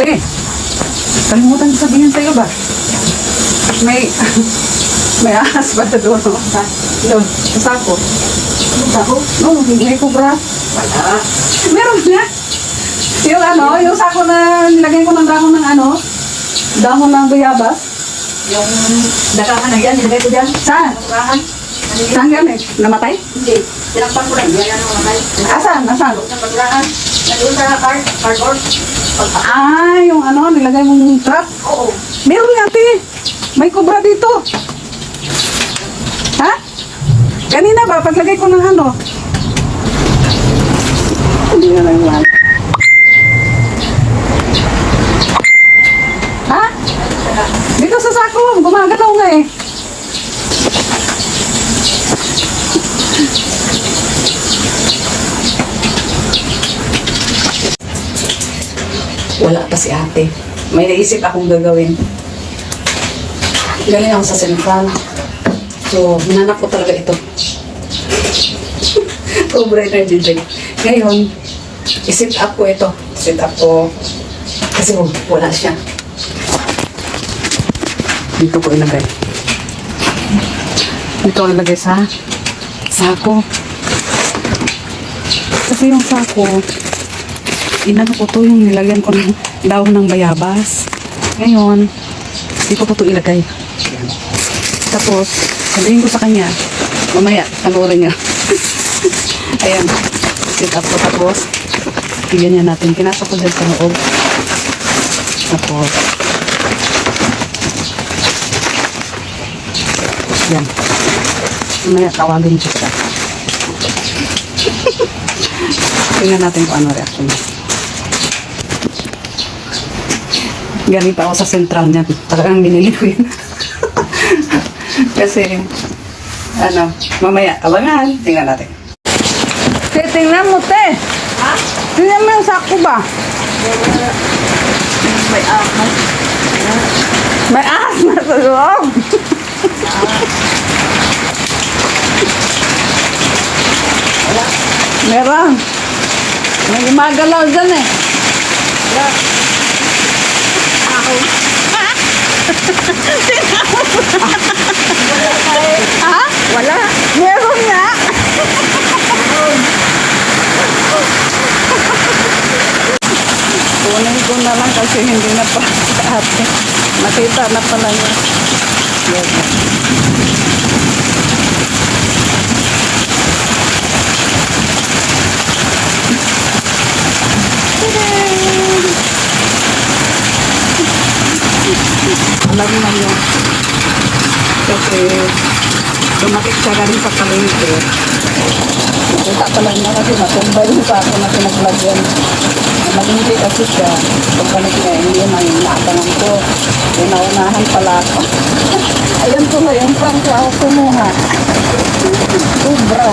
Sige. Kalimutan ko sabihin sa'yo ba? May, may ahas ba sa doon? Ha? Doon, sa sako. Sako? Oo, may kubra. Wala. Meron niya. Yung ano, yung sako na nilagay ko ng dahon ng ano, dahon ng bayabas. Yung dakahan na yan, nilagay ko dyan. Saan? Dakahan. Saan yan eh? Namatay? Hindi. Tinakpan ko lang. Yan ang namatay. Asan? Asan? Sa paglahan. Nandun sa card. Cardboard. Ah, yung ano, nilagay mong trap. Oo. Meron nga, ate. May kubra dito. Ha? Kanina ba, paglagay ko ng ano? Hindi na lang yan. Ha? Dito sa sako, gumagalaw nga eh. Wala pa si ate. May naisip akong gagawin. Galing ako sa sentral. So, hinanap ko talaga ito. Cobra Energy Drink. Ngayon, isit up ko ito. Sit up ko. Kasi wala siya. Dito ko ilagay. Dito ko ilagay sa sako. Kasi yung sako, inano ko to yung nilagyan ko ng dahon ng bayabas. Ngayon, dito ko to ilagay. Tapos, sabihin ko sa kanya, mamaya, panoorin niya. Ayan, sit up ko. Tapos, ganyan natin. Pinasok ko dyan sa loob. Tapos, yan. Mamaya, tawagin siya. Tingnan natin kung ano reaction niya. Pa ako sa central niya. Talagang binili ko yun. Kasi, ano, mamaya, abangan. Tingnan natin. Tingnan mo, te. Ha? Tingnan mo yung sako ba? May ahas. May ahas na sa loob. Meron. May gumagalaw dyan eh. Wala. Ako. Ha? Wala. Meron nga. Kunin ko na lang kasi hindi na pa sa ate. Nakita na pala niya. Yan. Alam na niya. Kasi dumakit siya galing sa palengke. Nakita pala niya kasi natumbay yung sako na pinaglagyan. Malingki kasi siya. Pagbalik niya, hindi na yung naabangan ko. Pinaunahan pala ako. Ayan ko na yung prank ko ako kumuha. Sobra.